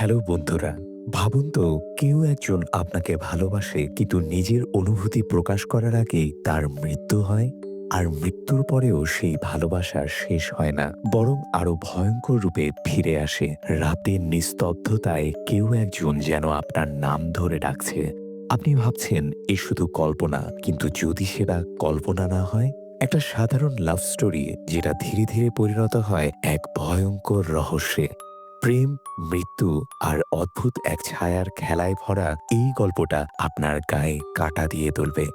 Hello বন্ধুরা, ভাবুন তো কেউ একজন আপনাকে ভালোবাসে কিন্তু নিজের অনুভূতি প্রকাশ করার আগেই তার মৃত্যু হয়, আর মৃত্যুর পরেও সেই ভালোবাসা শেষ হয় না, বরং আরও ভয়ঙ্কর রূপে ফিরে আসে। রাতের নিস্তব্ধতায় কেউ একজন যেন আপনার নাম ধরে ডাকছে। আপনি ভাবছেন, এ শুধু কল্পনা। কিন্তু যদি সেটা কল্পনা না হয়, একটা সাধারণ লাভ স্টোরি যেটা ধীরে ধীরে পরিণত হয় এক ভয়ঙ্কর রহস্যে। প্রেম, মৃত্যু আর অদ্ভুত এক ছায়ার খেলায় ভরা এই গল্পটা আপনার গায়ে কাটা দিয়ে তুলবে।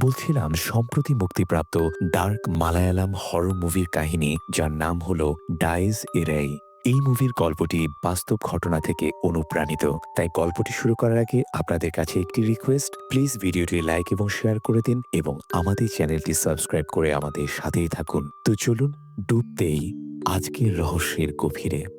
বলছিলাম, সম্প্রতি মুক্তিপ্রাপ্ত ডার্ক মালায়ালাম হরর মুভির কাহিনী, যার নাম হল ডাইজ এরাই এই মুভির গল্পটি বাস্তব ঘটনা থেকে অনুপ্রাণিত। তাই গল্পটি শুরু করার আগে আপনাদের কাছে একটি রিকোয়েস্ট, প্লিজ ভিডিওটি লাইক এবং শেয়ার করে দিন এবং আমাদের চ্যানেলটি সাবস্ক্রাইব করে আমাদের সাথেই থাকুন। তো চলুন, ডুবতেই আজকের রহস্যের গভীরে।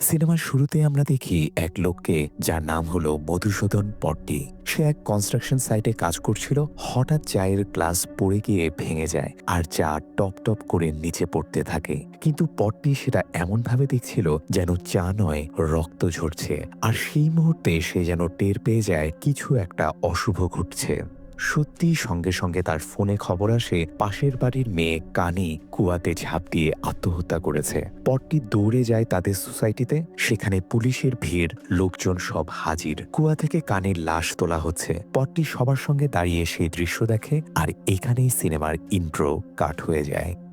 সিনেমার শুরুতে আমরা দেখি এক লোককে যার নাম হলো মধুসূদন পট্টি। সে এক কনস্ট্রাকশন সাইটে কাজ করছিল, হঠাৎ চায়ের গ্লাস পড়ে গিয়ে ভেঙে যায় আর চা টপ টপ করে নিচে পড়তে থাকে। কিন্তু পট্টি সেটা এমনভাবে দেখছিল যেন চা নয়, রক্ত ঝরছে। আর সেই মুহূর্তে সে যেন টের পেয়ে যায়, কিছু একটা অশুভ ঘটছে। সত্যি সঙ্গে সঙ্গে তার ফোনে খবর আসে, পাশের বাড়ির মেয়ে কানি কুয়াতে ঝাঁপ দিয়ে আত্মহত্যা করেছে। পরটি দৌড়ে যায় তাদের সোসাইটিতে, সেখানে পুলিশের ভিড়, লোকজন সব হাজির। কুয়া থেকে কানের লাশ তোলা হচ্ছে। পরটি সবার সঙ্গে দাঁড়িয়ে সেই দৃশ্য দেখে আর এখানেই সিনেমার ইন্ট্রো কাট হয়ে যায়।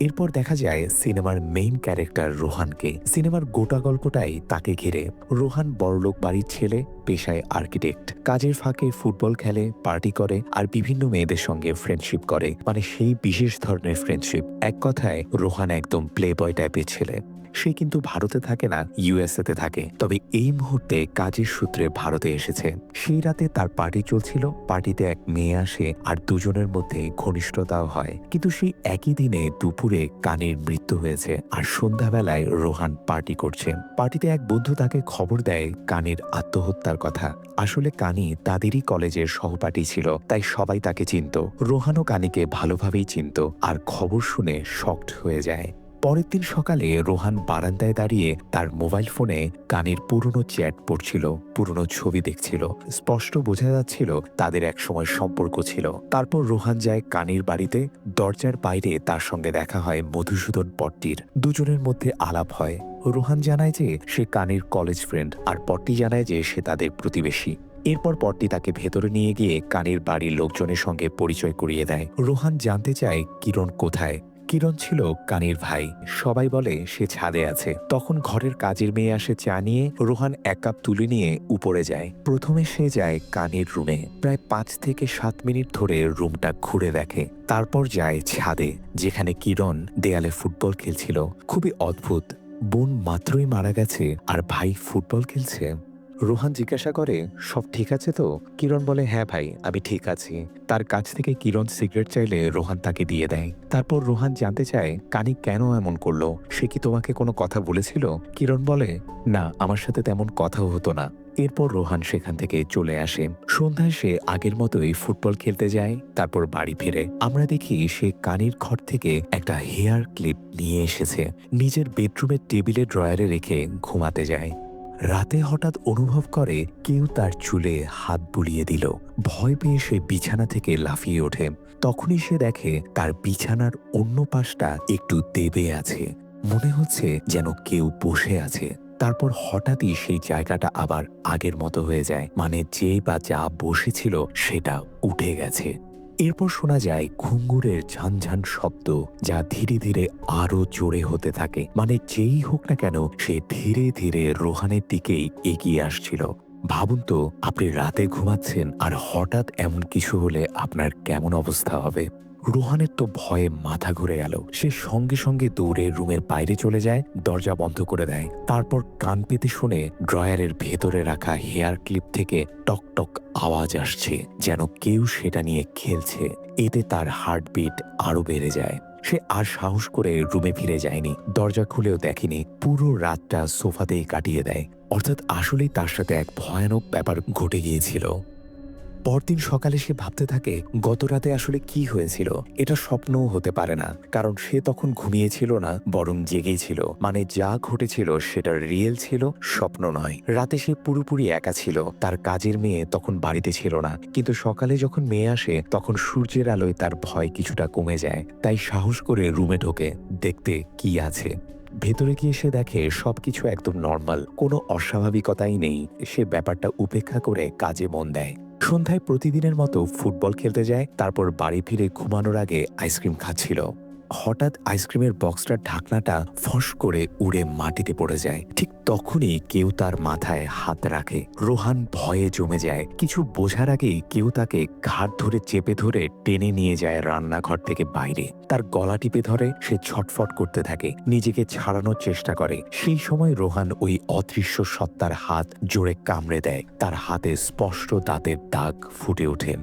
এরপর দেখা যায় সিনেমার মেইন ক্যারেক্টার রোহানকে। সিনেমার গোটা গল্পটাই তাকে ঘিরে। রোহান বড়লোক বাড়ির ছেলে, পেশায় আর্কিটেক্ট কাজের ফাঁকে ফুটবল খেলে পার্টি করে আর বিভিন্ন মেয়েদের সঙ্গে ফ্রেন্ডশিপ করে। মানে সেই বিশেষ ধরনের ফ্রেন্ডশিপ এক কথায় রোহান একদম প্লে বয় টাইপের ছেলে। সে কিন্তু ভারতে থাকে না ইউএসএতে থাকে। তবে এই মুহূর্তে কাজের সূত্রে ভারতে এসেছে। সেই রাতে তার পার্টি চলছিল পার্টিতে এক মেয়ে আসে আর দুজনের মধ্যে ঘনিষ্ঠতাও হয়। কিন্তু সেই একই দিনে দুপুরে কানের মৃত্যু হয়েছে আর সন্ধ্যাবেলায় রোহান পার্টি করছে। পার্টিতে এক বন্ধু তাকে খবর দেয় কানের আত্মহত্যার কথা। আসলে কানি তাদেরই কলেজের সহপাঠী ছিল, তাই সবাই তাকে চিনত। রোহানও কানিকে ভালোভাবেই চিনত আর খবর শুনে শক্ট হয়ে যায়। পরের দিন সকালে রোহান বারান্দায় দাঁড়িয়ে তার মোবাইল ফোনে কানের পুরনো চ্যাট পড়ছিল, পুরনো ছবি দেখছিল। স্পষ্ট বোঝা যাচ্ছিল তাদের এক সময় সম্পর্ক ছিল। তারপর রোহান যায় কানির বাড়িতে, দরজার বাইরে তার সঙ্গে দেখা হয় মধুসূদন পট্টির। দুজনের মধ্যে আলাপ হয়। রোহান জানায় যে সে কানির কলেজ ফ্রেন্ড আর পট্টি জানায় যে সে তাদের প্রতিবেশী। এরপর পট্টি তাকে ভেতরে নিয়ে গিয়ে কানির বাড়ির লোকজনের সঙ্গে পরিচয় করিয়ে দেয়। রোহান জানতে চায় কিরণ কোথায়। কিরণ ছিল কানির ভাই। সবাই বলে, সে ছাদে আছে। তখন ঘরের কাজের মেয়ে আসে চা নিয়ে, রোহান এক কাপ তুলে নিয়ে উপরে যায়। প্রথমে সে যায় কানির রুমে। প্রায় পাঁচ থেকে সাত মিনিট ধরে রুমটা ঘুরে দেখে। তারপর যায় ছাদে, যেখানে কিরণ দেয়ালে ফুটবল খেলছিল। খুবই অদ্ভুত। বোন মাত্রই মারা গেছে, আর ভাই ফুটবল খেলছে। রোহান জিজ্ঞাসা করে, সব ঠিক আছে তো? কিরণ বলে হ্যাঁ ভাই, আমি ঠিক আছি। তার কাছ থেকে কিরণ সিগারেট চাইলে রোহান তাকে দিয়ে দেয়। তারপর রোহান জানতে চায় কানি কেন এমন করল? সে কি তোমাকে কোনো কথা বলেছিল? কিরণ বলে, না, আমার সাথে তেমন কথাও হতো না। এরপর রোহান সেখান থেকে চলে আসে। সন্ধ্যায় সে আগের মতোই ফুটবল খেলতে যায়, তারপর বাড়ি ফিরে। আমরা দেখি সে কানির ঘর থেকে একটা হেয়ার ক্লিপ নিয়ে এসেছে। নিজের বেডরুমের টেবিলে ড্রয়ারে রেখে ঘুমাতে যায়। রাতে হঠাৎ অনুভব করে কেউ তার চুলে হাত বুলিয়ে দিল। ভয় পেয়ে সে বিছানা থেকে লাফিয়ে ওঠে। তখনই সে দেখে তার বিছানার অন্য পাশটা একটু দেবে আছে। মনে হচ্ছে যেন কেউ বসে আছে। তারপর হঠাৎই সেই জায়গাটা আবার আগের মতো হয়ে যায়। মানে যে বা যা বসেছিল সেটা উঠে গেছে। এরপর শোনা যায় ঘুঙ্গুরের ঝানঝান শব্দ, যা ধীরে ধীরে আরও জোরে হতে থাকে। মানে যেই হোক না কেন, সে ধীরে ধীরে রোহানের দিকেই এগিয়ে আসছিল। ভাবুন তো, আপনি রাতে ঘুমাচ্ছেন আর হঠাৎ এমন কিছু হলে আপনার কেমন অবস্থা হবে? রোহানের তো ভয়ে মাথা ঘুরে গেল। সে সঙ্গে সঙ্গে দৌড়ে রুমের বাইরে চলে যায়, দরজা বন্ধ করে দেয়। তারপর কান পেতে শুনে ড্রয়ারের ভেতরে রাখা হেয়ার ক্লিপ থেকে টক টক আওয়াজ আসছে, যেন কেউ সেটা নিয়ে খেলছে। এতে তার হার্টবিট আরও বেড়ে যায়। সে আর সাহস করে রুমে ফিরে যায়নি। দরজা খুলেও দেখেনি, পুরো রাতটা সোফাতেই কাটিয়ে দেয়। অর্থাৎ আসলেই তার সাথে এক ভয়ানক ব্যাপার ঘটে গিয়েছিল। পরদিন সকালে সে ভাবতে থাকে, গত রাতে আসলে কি হয়েছিল? এটা স্বপ্নও হতে পারে না। কারণ সে তখন ঘুমিয়েছিল না, বরং জেগেই ছিল। মানে যা ঘটেছিল সেটা রিয়েল ছিল, স্বপ্ন নয়। রাতে সে পুরোপুরি একা ছিল, তার কাজের মেয়ে তখন বাড়িতে ছিল না। কিন্তু সকালে যখন মেয়ে আসে, তখন সূর্যের আলোয় তার ভয় কিছুটা কমে যায়। তাই সাহস করে রুমে ঢোকে, দেখতে কি আছে। ভেতরে গিয়ে সে দেখে সবকিছু একদম নর্মাল কোনো অস্বাভাবিকতাই নেই। সে ব্যাপারটা উপেক্ষা করে কাজে মন দেয়। সন্ধ্যায় প্রতিদিনের মতো ফুটবল খেলতে যায় তারপর বাড়ি ফিরে ঘুমানোর আগে আইসক্রিম খাচ্ছিল। হঠাৎ আইসক্রিমের বক্সটার ঢাকনাটা ফস করে উড়ে মাটিতে পড়ে যায়। ঠিক তখনই কেউ তার মাথায় হাত রাখে। রোহান ভয়ে জমে যায়। কিছু বোঝার আগেই কেউ তাকে ঘাট ধরে চেপে ধরে টেনে নিয়ে যায় রান্নাঘর থেকে বাইরে। তার গলা টিপে ধরে, সে ছটফট করতে থাকে, নিজেকে ছাড়ানোর চেষ্টা করে। সেই সময় রোহান ওই অদৃশ্য সত্তার হাত জোরে কামড়ে দেয়। তার হাতে স্পষ্ট দাঁতের দাগ ফুটে ওঠে।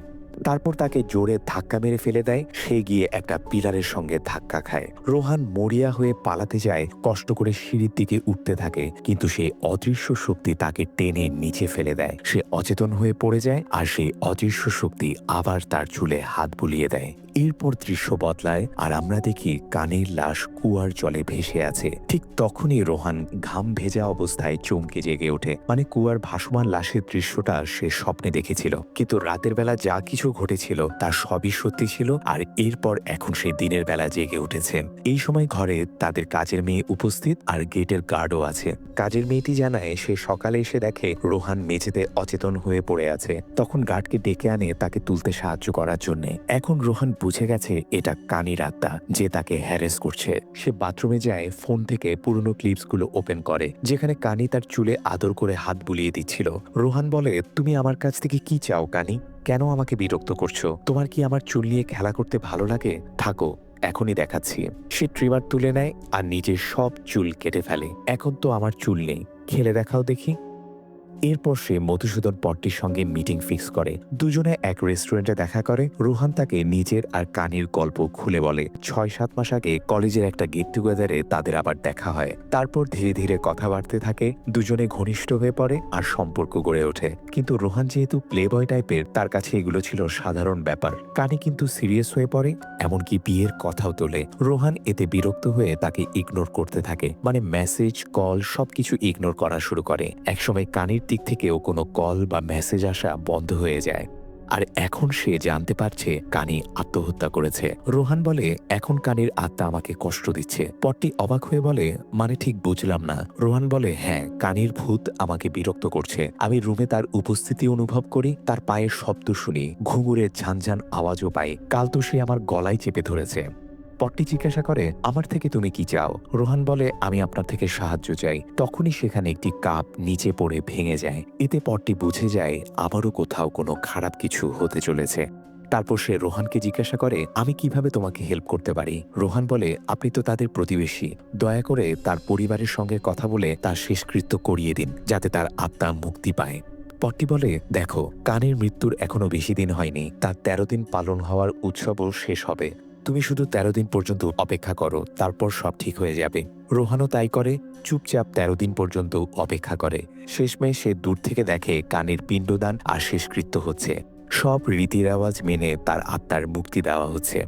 তারপর তাকে জোরে ধাক্কা মেরে ফেলে দেয়। সে গিয়ে একটা পিলারের সঙ্গে ধাক্কা খায়। রোহান মরিয়া হয়ে পালাতে যায়, কষ্ট করে সিঁড়ির দিকে উঠতে থাকে। কিন্তু সেই অদৃশ্য শক্তি তাকে টেনে নিচে ফেলে দেয়। সে অচেতন হয়ে পড়ে যায় আর সেই অদৃশ্য শক্তি আবার তার চুলে হাত বুলিয়ে দেয়। এরপর দৃশ্য বদলায় আর আমরা দেখি কানের লাশ কুয়ার জলে ভেসে আছে। ঠিক তখনই রোহান ঘাম ভেজা অবস্থায় চমকে জেগে ওঠে। মানে কুয়ার ভাসমান লাশের দৃশ্যটা সে স্বপ্নে দেখেছিল। কিন্তু রাতের বেলা যা কিছু ঘটেছিল তা সবই সত্যি ছিল আর এরপর এখন সে দিনের বেলা জেগে উঠেছে। এই সময় ঘরে তাদের কাজের মেয়ে উপস্থিত আর গেটের গার্ডও আছে। কাজের মেয়েটি জানায়, সে সকালে এসে দেখে রোহান মেঝেতে অচেতন হয়ে পড়ে আছে। তখন গার্ডকে ডেকে আনে তাকে তুলতে সাহায্য করার জন্য। এখন রোহান বুঝে গেছে এটা কানির আত্মা যে তাকে হ্যারেস করছে। সে বাথরুমে যায় ফোন থেকে পুরনো ক্লিপসগুলো ওপেন করে, যেখানে কানি তার চুলে আদর করে হাত বুলিয়ে দিচ্ছিল। রোহান বলে, তুমি আমার কাছ থেকে কি চাও, কানি? কেন আমাকে বিরক্ত করছ? তোমার কি আমার চুল নিয়ে খেলা করতে ভালো লাগে? থাকো, এখনই দেখাচ্ছি। সে ট্রিমার তুলে নেয় আর নিজের সব চুল কেটে ফেলে। এখন তো আমার চুল নেই। খেলে দেখাও দেখি। এরপর সে মধুসূদন পট্টির সঙ্গে মিটিং ফিক্স করে। দুজনে এক রেস্টুরেন্টে দেখা করে। রোহান তাকে নিজের আর কানির গল্প খুলে বলে। ছয় সাত মাস আগে কলেজের একটা গেট টুগেদারে তাদের আবার দেখা হয়। তারপর ধীরে ধীরে কথা বাড়তে থাকে। দুজনে ঘনিষ্ঠ হয়ে পড়ে আর সম্পর্ক গড়ে ওঠে। কিন্তু রোহান যেহেতু প্লে বয় টাইপের তার কাছে এগুলো ছিল সাধারণ ব্যাপার। কানি কিন্তু সিরিয়াস হয়ে পড়ে, এমনকি বিয়ের কথাও তোলে। রোহান এতে বিরক্ত হয়ে তাকে ইগনোর করতে থাকে। মানে মেসেজ কল সবকিছু ইগনোর করা শুরু করে। একসময় কানির দিক থেকেও কোনো কল বা মেসেজ আসা বন্ধ হয়ে যায়। আর এখন সে জানতে পারছে কানি আত্মহত্যা করেছে। রোহান বলে, এখন কানির আত্মা আমাকে কষ্ট দিচ্ছে। পট্টি অবাক হয়ে বলে মানে ঠিক বুঝলাম না। রোহান বলে হ্যাঁ কানির ভূত আমাকে বিরক্ত করছে। আমি রুমে তার উপস্থিতি অনুভব করি, তার পায়ের শব্দ শুনি ঘুঙুরের ঝানঝান আওয়াজও পাই। কাল তো সে আমার গলায় চেপে ধরেছে। পট্টি জিজ্ঞাসা করে, আমার থেকে তুমি কি চাও? রোহান বলে, আমি আপনার থেকে সাহায্য চাই। তখনই সেখানে একটি কাপ নিচে পড়ে ভেঙে যায়। এতে পট্টি বুঝে যায়, আবারও কোথাও কোনো খারাপ কিছু হতে চলেছে। তারপর সে রোহানকে জিজ্ঞাসা করে, আমি কীভাবে তোমাকে হেল্প করতে পারি? রোহান বলে, আপনি তো তাদের প্রতিবেশী। দয়া করে তার পরিবারের সঙ্গে কথা বলে তার শেষকৃত্য করিয়ে দিন, যাতে তার আত্মা মুক্তি পায়। পট্টি বলে, দেখো, কানের মৃত্যুর এখনও বেশি দিন হয়নি। তার তেরো দিন পালন হওয়ার উৎসবও শেষ হবে। তুমি শুধু তেরো দিন পর্যন্ত অপেক্ষা করো, তারপর সব ঠিক হয়ে যাবে। রোহানও তাই করে, চুপচাপ তেরো দিন পর্যন্ত অপেক্ষা করে। শেষমেশ সে দূর থেকে দেখে কানের পিণ্ডদান আর শেষকৃত্য হচ্ছে। সব রীতি রেওয়াজ মেনে তার আত্মার মুক্তি দেওয়া হচ্ছে।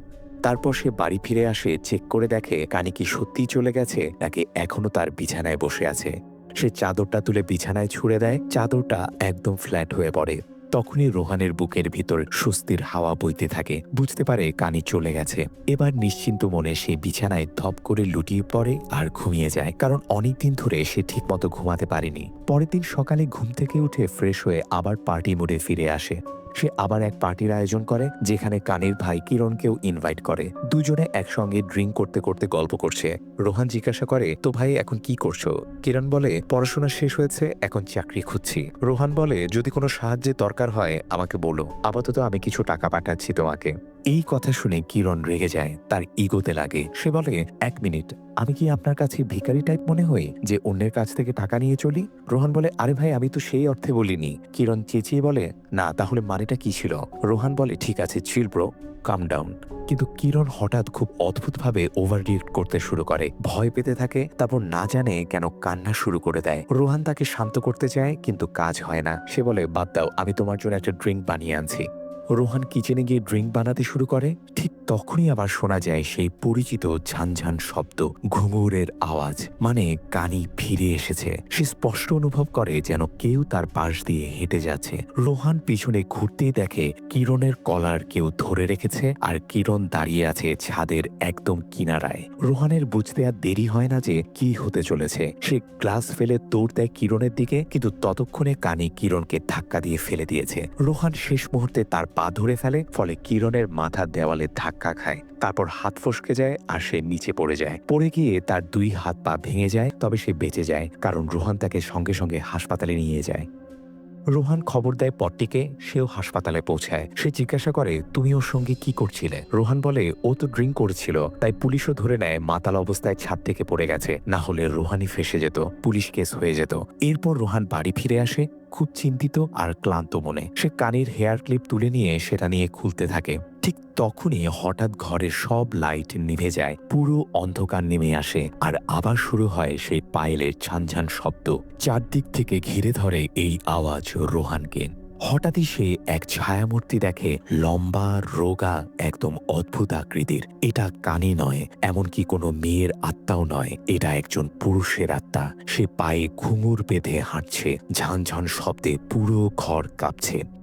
তারপর সে বাড়ি ফিরে আসে, চেক করে দেখে কানি কি সত্যিই চলে গেছে, নাকি এখনও তার বিছানায় বসে আছে। সে চাদরটা তুলে বিছানায় ছুঁড়ে দেয়, চাদরটা একদম ফ্ল্যাট হয়ে পড়ে। তখনই রোহানের বুকের ভিতর স্বস্তির হাওয়া বইতে থাকে। বুঝতে পারে কানি চলে গেছে। এবার নিশ্চিন্ত মনে সে বিছানায় ধপ করে লুটিয়ে পড়ে আর ঘুমিয়ে যায়। কারণ অনেকদিন ধরে সে ঠিকমতো ঘুমাতে পারেনি। পরের দিন সকালে ঘুম থেকে উঠে ফ্রেশ হয়ে আবার পার্টি মোডে ফিরে আসে। সে আবার এক পার্টির আয়োজন করে, যেখানে কানের ভাই কিরণকেও ইনভাইট করে। দুজনে একসঙ্গে ড্রিঙ্ক করতে করতে গল্প করছে। রোহান জিজ্ঞাসা করে, তো ভাই, এখন কি করছ? কিরণ বলে, পড়াশোনা শেষ হয়েছে, এখন চাকরি খুঁজছি। রোহান বলে, যদি কোনো সাহায্যের দরকার হয়, আমাকে বলো। আপাতত আমি কিছু টাকা পাঠাচ্ছি তোমাকে। এই কথা শুনে কিরণ রেগে যায়, তার ইগোতে লাগে। সে বলে, এক মিনিট, আমি কি আপনার কাছে ভিখারি টাইপ মনে হই, যে অন্যের কাছ থেকে টাকা নিয়ে চলি? রোহান বলে, আরে ভাই, আমি তো সেই অর্থে বলিনি। কিরণ চেঁচিয়ে বলে, না, তাহলে মানেটা কি ছিল? রোহান বলে, ঠিক আছে চিল ব্রো কাম ডাউন কিন্তু কিরণ হঠাৎ খুব অদ্ভুতভাবে ওভার রিয়েক্ট করতে শুরু করে। ভয় পেতে থাকে, তারপর না জানে কেন কান্না শুরু করে দেয়। রোহান তাকে শান্ত করতে চায়, কিন্তু কাজ হয় না। সে বলে, বাদ দাও, আমি তোমার জন্য একটা ড্রিঙ্ক বানিয়ে আনছি। রোহান কিচেনে গিয়ে ড্রিঙ্ক বানাতে শুরু করে, ঠিক তখনই আবার শোনা যায় সেই পরিচিত ঝানঝান শব্দ, ঘুঙুরের আওয়াজ মানে কানি ফিরে এসেছে। সে স্পষ্ট অনুভব করে যেন কেউ তার পাশ দিয়ে হেঁটে যাচ্ছে। রোহান পিছনে ঘুরতেই দেখে কিরণের কলার কেউ ধরে রেখেছে আর কিরণ দাঁড়িয়ে আছে ছাদের একদম কিনারায়। রোহানের বুঝতে আর দেরি হয় না যে কি হতে চলেছে। সে গ্লাস ফেলে দৌড় দেয় কিরণের দিকে, কিন্তু ততক্ষণে কানি কিরণকে ধাক্কা দিয়ে ফেলে দিয়েছে। রোহান শেষ মুহূর্তে তার পা ধরে ফেলে, ফলে কিরণের মাথা দেওয়ালে ধাক্কা খায়। তারপর হাত ফসকে যায় আর সে নিচে পড়ে যায়। পড়ে গিয়ে তার দুই হাত পা ভেঙে যায়, তবে সে বেঁচে যায়, কারণ রোহান তাকে সঙ্গে সঙ্গে হাসপাতালে নিয়ে যায়। রোহান খবর দেয় পরটিকে সেও হাসপাতালে পৌঁছায়। সে জিজ্ঞাসা করে, তুমি ওর সঙ্গে কি করছিলে? রোহান বলে, ও তো ড্রিঙ্ক করেছিল, তাই পুলিশও ধরে নেয়, মাতাল অবস্থায় ছাদ থেকে পড়ে গেছে। না হলে রোহানই ফেসে যেত, পুলিশ কেস হয়ে যেত। এরপর রোহান বাড়ি ফিরে আসে, খুব চিন্তিত আর ক্লান্ত মনে। সে কানের হেয়ার ক্লিপ তুলে নিয়ে সেটা নিয়ে খুলতে থাকে। ঠিক তখনই হঠাৎ ঘরের সব লাইট নিভে যায়, পুরো অন্ধকার নেমে আসে আর আবার শুরু হয় সেই পায়েলের ঝানঝান শব্দ। চারদিক থেকে ঘিরে ধরে এই আওয়াজ রোহানকে। হঠাৎই সে এক ছায়ামূর্তি দেখে লম্বা, রোগা, একদম অদ্ভুত আকৃতির। এটা কানে নয়, এমনকি কোনো মেয়ের আত্মাও নয়। এটা একজন পুরুষের আত্মা। সে পায়ে ঘুঙুর বেঁধে হাঁটছে। ঝানঝান শব্দে পুরো ঘর কাঁপছে।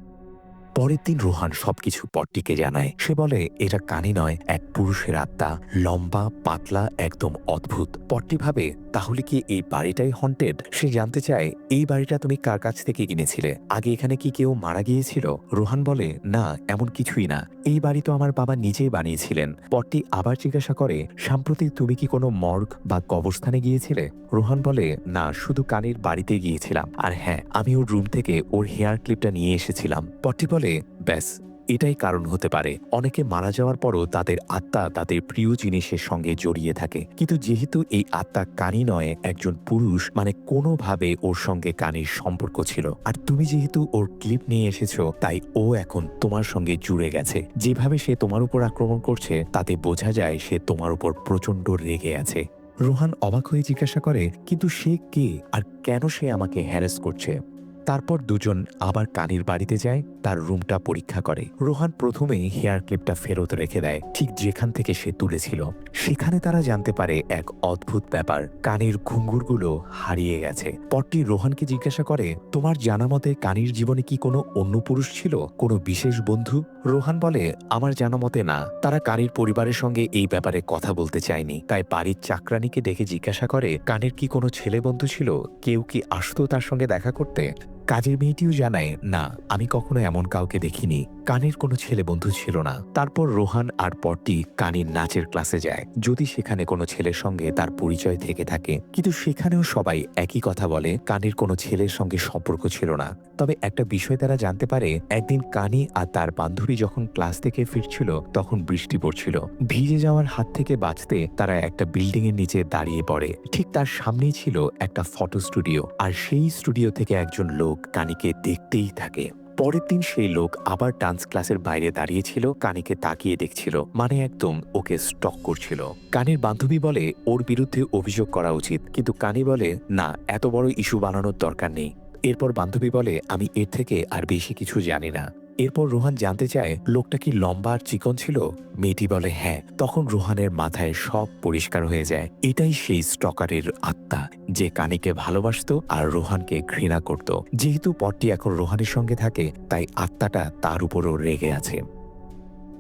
পরের দিন রোহান সবকিছু পট্টিকে জানায়। সে বলে, এটা কানে নয়, এক পুরুষের আত্মা। লম্বা, পাতলা, একদম অদ্ভুত। পট্টি ভাবে, তাহলে কি এই বাড়িটাই হন্টেড সে জানতে চায়, এই বাড়িটা তুমি কার কাছ থেকে কিনেছিলে? আগে এখানে কি কেউ মারা গিয়েছিল? রোহান বলে, না, এমন কিছুই না। এই বাড়ি তো আমার বাবা নিজেই বানিয়েছিলেন। পট্টি আবার জিজ্ঞাসা করে সাম্প্রতিক তুমি কি কোনো মর্গ বা কবরস্থানে গিয়েছিলে? রোহান বলে, না, শুধু কানের বাড়িতে গিয়েছিলাম। আর হ্যাঁ আমি ওর রুম থেকে ওর হেয়ার ক্লিপটা নিয়ে এসেছিলাম। পট্টি বলে ব্যাস, এটাই কারণ হতে পারে। অনেকে মারা যাওয়ার পরও তাদের আত্মা তাদের প্রিয় জিনিসের সঙ্গে জড়িয়ে থাকে। কিন্তু যেহেতু এই আত্মা কানি নয়, একজন পুরুষ মানে কোনোভাবে ওর সঙ্গে কানির সম্পর্ক ছিল। আর তুমি যেহেতু ওর ক্লিপ নিয়ে এসেছ, তাই ও এখন তোমার সঙ্গে জুড়ে গেছে। যেভাবে সে তোমার উপর আক্রমণ করছে, তাতে বোঝা যায় সে তোমার উপর প্রচণ্ড রেগে আছে। রোহান অবাক হয়ে জিজ্ঞাসা করে, কিন্তু সে কে? আর কেন সে আমাকে হ্যারেস করছে? তারপর দুজন আবার কানির বাড়িতে যায়, তার রুমটা পরীক্ষা করে। রোহান প্রথমেই হেয়ার ক্লিপটা ফেরত রেখে দেয়, ঠিক যেখান থেকে সে তুলেছিল। সেখানে তারা জানতে পারে এক অদ্ভুত ব্যাপার, কানির ঘুঙ্গুরগুলো হারিয়ে গেছে। পরটি রোহানকে জিজ্ঞাসা করে, তোমার জানা মতে কানির জীবনে কি কোনো অন্য পুরুষ ছিল? কোনো বিশেষ বন্ধু? রোহান বলে, আমার জানা মতে না। তারা কানির পরিবারের সঙ্গে এই ব্যাপারে কথা বলতে চায়নি। তাই বাড়ির চাকরানিকে ডেকে জিজ্ঞাসা করে, কানের কি কোনো ছেলে বন্ধু ছিল? কেউ কি আসতো তার সঙ্গে দেখা করতে? কাজের মেয়েটিও জানায়, না, আমি কখনো এমন কাউকে দেখিনি। কানের কোনো ছেলে বন্ধু ছিল না। তারপর রোহান আর পরটি কানির নাচের ক্লাসে যায়। যদি সেখানে কোনো ছেলের সঙ্গে তার পরিচয় থেকে থাকে, কিন্তু সেখানেও সবাই একই কথা বলে, কানির কোনো ছেলের সঙ্গে সম্পর্ক ছিল না। তবে একটা বিষয় তারা জানতে পারে, একদিন কানি আর তার বান্ধবী যখন ক্লাস থেকে ফিরছিল, তখন বৃষ্টি পড়ছিল। ভিজে যাওয়ার হাত থেকে বাঁচতে তারা একটা বিল্ডিং এর নিচে দাঁড়িয়ে পড়ে। ঠিক তার সামনেই ছিল একটা ফটো স্টুডিও। আর সেই স্টুডিও থেকে একজন লোক কানিকে দেখতেই থাকে। পরের দিন সেই লোক আবার ডান্স ক্লাসের বাইরে দাঁড়িয়েছিল, কানিকে তাকিয়ে দেখছিল মানে একদম ওকে স্টক করছিল। কানের বান্ধবী বলে, ওর বিরুদ্ধে অভিযোগ করা উচিত। কিন্তু কানি বলে, না, এত বড় ইস্যু বানানোর দরকার নেই। এরপর বান্ধবী বলে, আমি এর থেকে আর বেশি কিছু জানি না। এরপর রোহান জানতে চায়, লোকটা কি লম্বা আর চিকন ছিল? মেয়েটি বলে হ্যাঁ। তখন রোহানের মাথায় সব পরিষ্কার হয়ে যায়। এটাই সেই স্টকারের আত্মা, যে কানিকে ভালোবাসত আর রোহানকে ঘৃণা করত। যেহেতু পটটি এখন রোহানের সঙ্গে থাকে, তাই আত্মাটা তার উপরও রেগে আছে।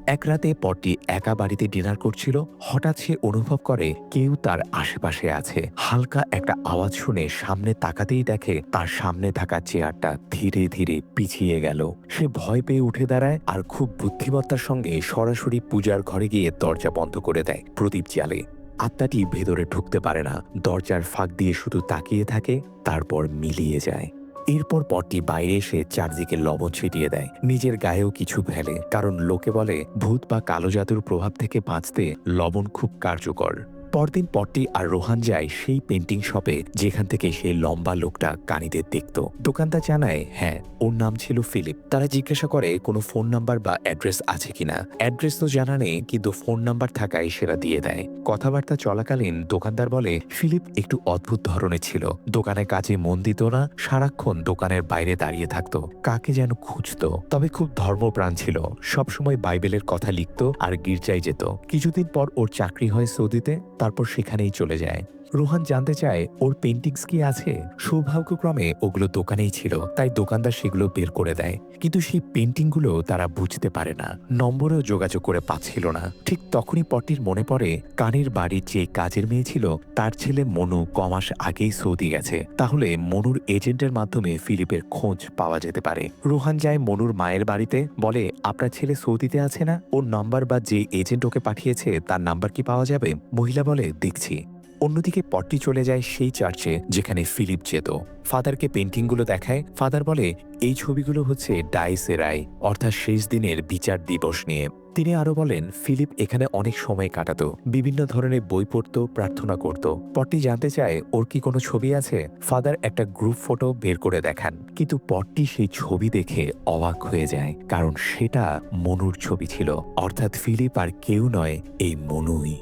এক রাতে পটটি একা বাড়িতে ডিনার করছিল, হঠাৎ সে অনুভব করে কেউ তার আশেপাশে আছে। হালকা একটা আওয়াজ শুনে সামনে তাকাতেই দেখে তার সামনে থাকা চেয়ারটা ধীরে ধীরে পিছিয়ে গেল। সে ভয় পেয়ে উঠে দাঁড়ায় আর খুব বুদ্ধিমত্তার সঙ্গে সরাসরি পূজার ঘরে গিয়ে দরজা বন্ধ করে দেয় প্রদীপ জ্বালে। আত্মাটি ভেতরে ঢুকতে পারে না। দরজার ফাঁক দিয়ে শুধু তাকিয়ে থাকে, তারপর মিলিয়ে যায়। এরপর পরটি বাইরে এসে চারদিকে লবণ ছিটিয়ে দেয়। নিজের গায়েও কিছু ফেলে, কারণ লোকে বলে, ভূত বা কালো জাদুর প্রভাব থেকে বাঁচতে লবণ খুব কার্যকর। পরদিন পরটি আর রোহান যায় সেই পেন্টিং শপে যেখান থেকে সেই লম্বা লোকটা কানিদের দেখত। দোকানদার জানায় হ্যাঁ ওর নাম ছিল ফিলিপ। তারা জিজ্ঞাসা করে, কোনো ফোন নাম্বার বা অ্যাড্রেস আছে কিনা? অ্যাড্রেস তো জানা নেই, কিন্তু ফোন নাম্বার থাকায় সেটা দিয়ে দেয়। কথাবার্তা চলাকালীন দোকানদার বলে, ফিলিপ একটু অদ্ভুত ধরনের ছিল। দোকানে কাজে মন দিত না, সারাক্ষণ দোকানের বাইরে দাঁড়িয়ে থাকত। কাকে যেন খুঁজতো। তবে খুব ধর্মপ্রাণ ছিল। সবসময় বাইবেলের কথা লিখত আর গির্জায় যেত। কিছুদিন পর ওর চাকরি হয় সৌদিতে। তারপর সেখানেই চলে যায়। রোহান জানতে চায়, ওর পেন্টিংস কি আছে? সৌভাগ্যক্রমে ওগুলো দোকানেই ছিল, তাই দোকানদার সেগুলো বের করে দেয়। কিন্তু সেই পেন্টিংগুলো তারা বুঝতে পারে না, নম্বরেও যোগাযোগ করে পাচ্ছিল না। ঠিক তখনই পটির মনে পড়ে, কানের বাড়ির যে কাজের মেয়ে ছিল, তার ছেলে মনু কমাস আগেই সৌদি গেছে। তাহলে মনুর এজেন্টের মাধ্যমে ফিলিপের খোঁজ পাওয়া যেতে পারে। রোহান যায় মনুর মায়ের বাড়িতে, বলে, আপনার ছেলে সৌদিতে আছে না? ওর নাম্বার বা যে এজেন্ট ওকে পাঠিয়েছে, তার নাম্বার কি পাওয়া যাবে? মহিলা বলে, দেখছি। অন্যদিকে পটটি চলে যায় সেই চার্চে, যেখানে ফিলিপ যেত। ফাদারকে পেন্টিংগুলো দেখায়। ফাদার বলে, এই ছবিগুলো হচ্ছে ডাইসেরাই, অর্থাৎ শেষ দিনের বিচার দিবস নিয়ে। তিনি আরও বলেন, ফিলিপ এখানে অনেক সময় কাটাত, বিভিন্ন ধরনের বই পড়ত, প্রার্থনা করত। পটটি জানতে চায়, ওর কি কোনো ছবি আছে? ফাদার একটা গ্রুপ ফটো বের করে দেখান। কিন্তু পটটি সেই ছবি দেখে অবাক হয়ে যায়, কারণ সেটা মনুর ছবি ছিল। অর্থাৎ ফিলিপ আর কেউ নয়, এই মনুই।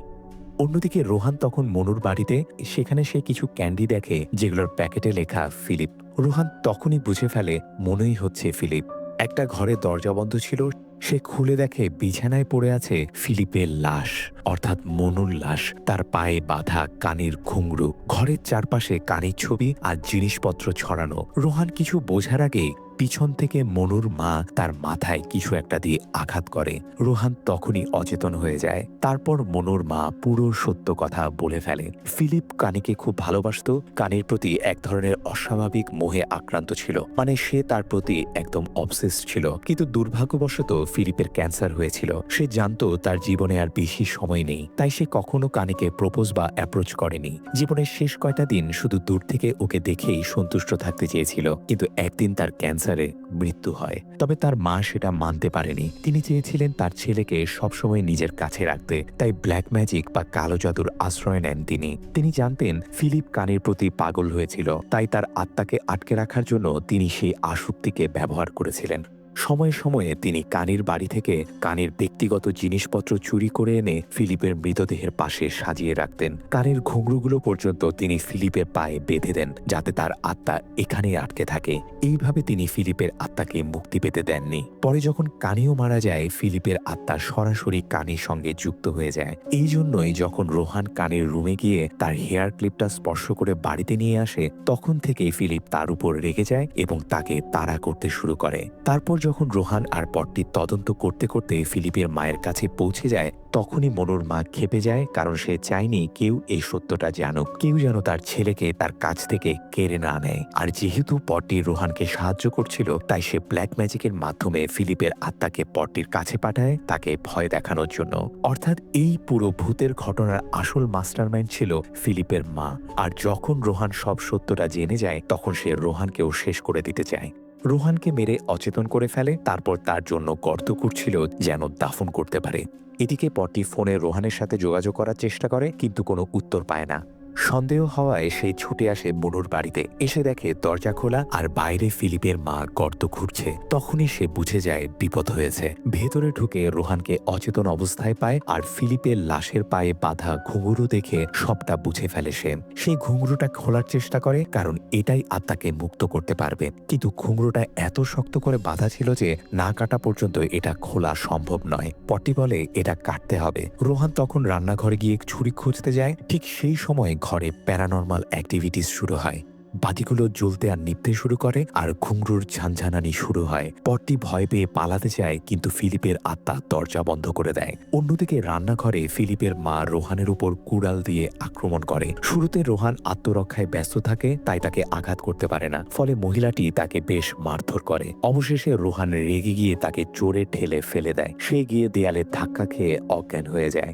অন্যদিকে রোহান তখন মনুর বাড়িতে, সেখানে সে কিছু ক্যান্ডি দেখে, যেগুলোর প্যাকেটে লেখা ফিলিপ। রোহান তখনই বুঝে ফেলে, মনেই হচ্ছে ফিলিপ। একটা ঘরে দরজা বন্ধ ছিল, সে খুলে দেখে বিছানায় পড়ে আছে ফিলিপের লাশ, অর্থাৎ মনুর লাশ। তার পায়ে বাঁধা কানের ঘুংরু ঘরের চারপাশে কানের ছবি আর জিনিসপত্র ছড়ানো। রোহান কিছু বোঝার আগে পিছন থেকে মনুর মা তার মাথায় কিছু একটা দিয়ে আঘাত করে। রোহান তখনই অচেতন হয়ে যায়। তারপর মনুর মা পুরো সত্য কথা বলে ফেলে। ফিলিপ কানিকে খুব ভালোবাসত। কানির প্রতি এক ধরনের অস্বাভাবিক মোহে আক্রান্ত ছিল। মানে সে তার প্রতি একদম অবসেস ছিল। কিন্তু দুর্ভাগ্যবশত ফিলিপের ক্যান্সার হয়েছিল। সে জানতো তার জীবনে আর বেশি সময় নেই। তাই সে কখনো কানিকে প্রপোজ বা অ্যাপ্রোচ করেনি। জীবনের শেষ কয়টা দিন শুধু দূর থেকে ওকে দেখেই সন্তুষ্ট থাকতে চেয়েছিল। কিন্তু একদিন তার ক্যান্সারে মৃত্যু হয়। তবে তার মা সেটা মানতে পারেনি। তিনি চেয়েছিলেন তার ছেলেকে সবসময় নিজের কাছে রাখতে, তাই ব্ল্যাক ম্যাজিক বা কালো জাদুর আশ্রয় নেন তিনি। তিনি জানতেন, ফিলিপ কানের প্রতি পাগল হয়েছিল, তাই তার আত্মাকে আটকে রাখার জন্য তিনি সেই আসক্তিকে ব্যবহার করেছিলেন। সময়ে সময়ে তিনি কানির বাড়ি থেকে কানের ব্যক্তিগত জিনিসপত্র চুরি করে এনে ফিলিপের মৃতদেহের পাশে সাজিয়ে রাখতেন। কানের ঘুংরুগুলো পর্যন্ত তিনি ফিলিপের পায়ে বেঁধে দেন, যাতে তার আত্মা এখানেই আটকে থাকে। এইভাবে তিনি ফিলিপের আত্মাকে মুক্তি পেতে দেননি। পরে যখন কানিও মারা যায়, ফিলিপের আত্মা সরাসরি কানির সঙ্গে যুক্ত হয়ে যায়। এই জন্যই যখন রোহান কানের রুমে গিয়ে তার হেয়ার ক্লিপটা স্পর্শ করে বাড়িতে নিয়ে আসে, তখন থেকেই ফিলিপ তার উপর রেগে যায় এবং তাকে তাড়া করতে শুরু করে। তারপর যখন রোহান আর পট্টি তদন্ত করতে করতে ফিলিপের মায়ের কাছে পৌঁছে যায়, তখনই মনুর মা খেপে যায় কারণ সে চায়নি কেউ এই সত্যটা জানুক। কেউ যেন তার ছেলেকে তার কাছ থেকে কেড়ে না নেয়। আর যেহেতু পট্টি রোহানকে সাহায্য করছিল, তাই সে ব্ল্যাক ম্যাজিকের মাধ্যমে ফিলিপের আত্মাকে পট্টির কাছে পাঠায় তাকে ভয় দেখানোর জন্য। অর্থাৎ এই পুরো ভূতের ঘটনার আসল মাস্টারমাইন্ড ছিল ফিলিপের মা। আর যখন রোহান সব সত্যটা জেনে যায়, তখন সে রোহানকেও শেষ করে দিতে চায়। রোহানকে মেরে অচেতন করে ফেলে, তারপর তার জন্য গর্ত করছিল যেন দাফন করতে পারে। এদিকে পরটি ফোনে রোহানের সাথে যোগাযোগ করার চেষ্টা করে, কিন্তু কোনো উত্তর পায় না। সন্দেহ হওয়ায় সে ছুটে আসে মনুর বাড়িতে। এসে দেখে দরজা খোলা আর বাইরে ফিলিপের মা গর্ত ঘুরছে তখনই সে বুঝে যায় বিপদ হয়েছে। ভেতরে ঢুকে রোহানকে অচেতন অবস্থায় পায় আর ফিলিপের লাশের পায়ে বাঁধা ঘুঙুরু দেখে সবটা বুঝে ফেলে সে। সেই ঘুঙুরুটা খোলার চেষ্টা করে কারণ এটাই আত্মাকে মুক্ত করতে পারবে। কিন্তু ঘুঙুরুটা এত শক্ত করে বাঁধা ছিল যে না কাটা পর্যন্ত এটা খোলা সম্ভব নয়। পটি বলে এটা কাটতে হবে। রোহান তখন রান্নাঘরে গিয়ে ছুরি খুঁজতে যায়। ঠিক সেই সময় ঘরে প্যারানর্মাল অ্যাক্টিভিটিস শুরু হয়। বাতিগুলো জ্বলতে আর নিভতে শুরু করে আর ঘুংরুর ঝানঝানানি শুরু হয়। পটটি ভয় পেয়ে পালাতে চায় কিন্তু ফিলিপের আত্মা দরজা বন্ধ করে দেয়। অন্যদিকে রান্নাঘরে ফিলিপের মা রোহানের উপর কুড়াল দিয়ে আক্রমণ করে। শুরুতে রোহান আত্মরক্ষায় ব্যস্ত থাকে, তাই তাকে আঘাত করতে পারে না। ফলে মহিলাটি তাকে বেশ মারধর করে। অবশেষে রোহান রেগে গিয়ে তাকে চোরে ঠেলে ফেলে দেয়। সে গিয়ে দেয়ালে ধাক্কা খেয়ে অজ্ঞান হয়ে যায়।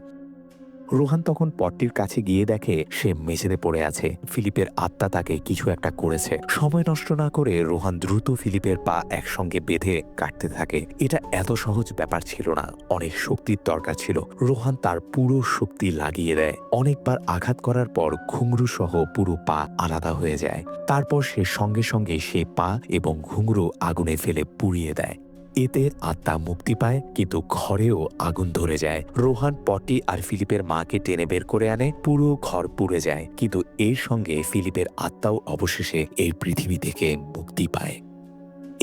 রোহান তখন পটটির কাছে গিয়ে দেখে সে মেঝেতে পড়ে আছে। ফিলিপের আত্মা তাকে কিছু একটা করেছে। সময় নষ্ট না করে রোহান দ্রুত ফিলিপের পা একসঙ্গে বেঁধে কাটতে থাকে। এটা এত সহজ ব্যাপার ছিল না। অনেক শক্তির দরকার ছিল। রোহান তার পুরো শক্তি লাগিয়ে দেয়। অনেকবার আঘাত করার পর ঘুংরু সহ পুরো পা আলাদা হয়ে যায়। তারপর সে সঙ্গে সঙ্গে সে পা এবং ঘুংরু আগুনে ফেলে পুড়িয়ে দেয়। এতে আত্মা মুক্তি পায়, কিন্তু ঘরেও আগুন ধরে যায়। রোহান, পটি আর ফিলিপের মাকে টেনে বের করে আনে, পুরো ঘর পুড়ে যায়। কিন্তু এর সঙ্গে ফিলিপের আত্মাও অবশেষে এই পৃথিবী থেকে মুক্তি পায়।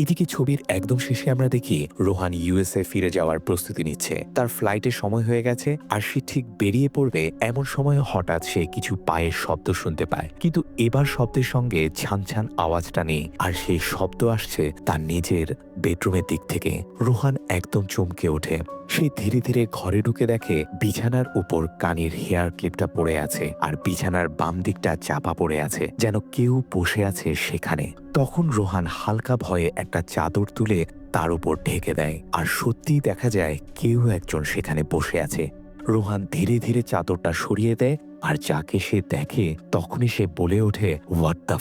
এদিকে ছবির একদম শেষে আমরা দেখি রোহান ইউএসএ ফিরে যাওয়ার প্রস্তুতি নিচ্ছে। তার ফ্লাইটের সময় হয়ে গেছে আর সে ঠিক বেরিয়ে পড়বে এমন সময় হঠাৎ সে কিছু পায়ের শব্দ শুনতে পায়। কিন্তু এবার শব্দের সঙ্গে ছান ছান আওয়াজটা নেই আর সেই শব্দ আসছে তার নিজের বেডরুমের দিক থেকে। রোহান একদম চমকে ওঠে। সে ধীরে ধীরে ঘরে ঢুকে দেখে বিছানার উপর কানের হেয়ার ক্লিপটা পড়ে আছে আর বিছানার বাম দিকটা চাপা পড়ে আছে, যেন কেউ বসে আছে সেখানে। তখন রোহান হালকা ভয়ে একটা চাদর তুলে তার উপর ঢেকে দেয়। আর সত্যিই দেখা যায় কেউ একজন সেখানে বসে আছে। রোহান ধীরে ধীরে চাদরটা সরিয়ে দেয় আর যাকে সে দেখে তখনই সে বলে ওঠে হোয়াট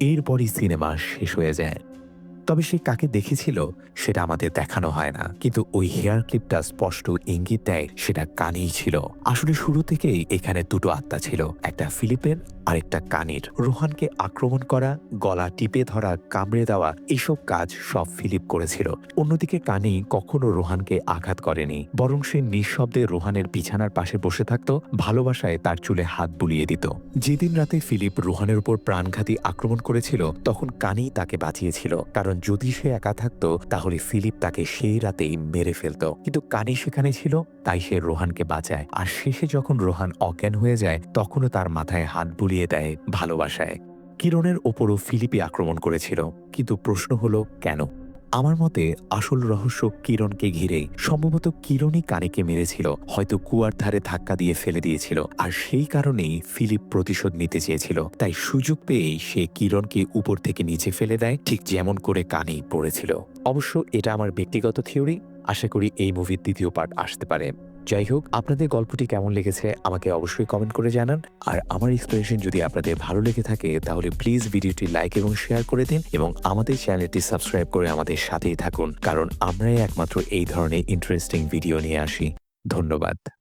এরপরই সিনেমা শেষ হয়ে যায়। তবে সে কাকে দেখেছিল সেটা আমাদের দেখানো হয় না। কিন্তু ওই হেয়ার ক্লিপটা স্পষ্ট ইঙ্গিত দেয়, সেটা কানেই ছিল। আসলে শুরু থেকেই এখানে দুটো আত্মা ছিল, একটা ফিলিপের আরেকটা কানির। রোহানকে আক্রমণ করা, গলা টিপে ধরা, কামড়ে দেওয়া, এসব কাজ সব ফিলিপ করেছিল। অন্যদিকে কানি কখনো রোহানকে আঘাত করেনি। বরং সে নিঃশব্দে রোহানের বিছানার পাশে বসে থাকত, ভালোবাসায় তার চুলে হাত বুলিয়ে দিত। যেদিন রাতে ফিলিপ রোহানের উপর প্রাণঘাতী আক্রমণ করেছিল, তখন কানি তাকে বাঁচিয়েছিল। কারণ যদি সে একা থাকতো, তাহলে ফিলিপ তাকে সেই রাতেই মেরে ফেলত। কিন্তু কানি সেখানে ছিল, তাই সে রোহানকে বাঁচায়। আর শেষে যখন রোহান অজ্ঞান হয়ে যায়, তখনও তার মাথায় হাত বুলিয়ে দেয় ভালোবাসায়। কিরণের ওপরও ফিলিপি আক্রমণ করেছিল। কিন্তু প্রশ্ন হলো, কেন? আমার মতে আসল রহস্য কিরণকে ঘিরে সম্ভবত কিরণই কানেকে মেরেছিল, হয়তো কুয়ার ধারে ধাক্কা দিয়ে ফেলে দিয়েছিল, আর সেই কারণেই ফিলিপ প্রতিশোধ নিতে চেয়েছিল। তাই সুযোগ পেয়েই সে কিরণকে উপর থেকে নিচে ফেলে দেয়, ঠিক যেমন করে কানেই পড়েছিল। অবশ্য এটা আমার ব্যক্তিগত থিওরি। আশা করি এই মুভির দ্বিতীয় পার্ট আসতে পারে। যাই হোক, আপনাদের গল্পটি কেমন লেগেছে আমাকে অবশ্যই কমেন্ট করে জানান। আর আমার এক্সপ্লেনেশন যদি আপনাদের ভালো লেগে থাকে, তাহলে প্লিজ ভিডিওটি লাইক এবং শেয়ার করে দিন এবং আমাদের চ্যানেলটি সাবস্ক্রাইব করে আমাদের সাথেই থাকুন। কারণ আমরাই একমাত্র এই ধরনের ইন্টারেস্টিং ভিডিও নিয়ে আসি। ধন্যবাদ।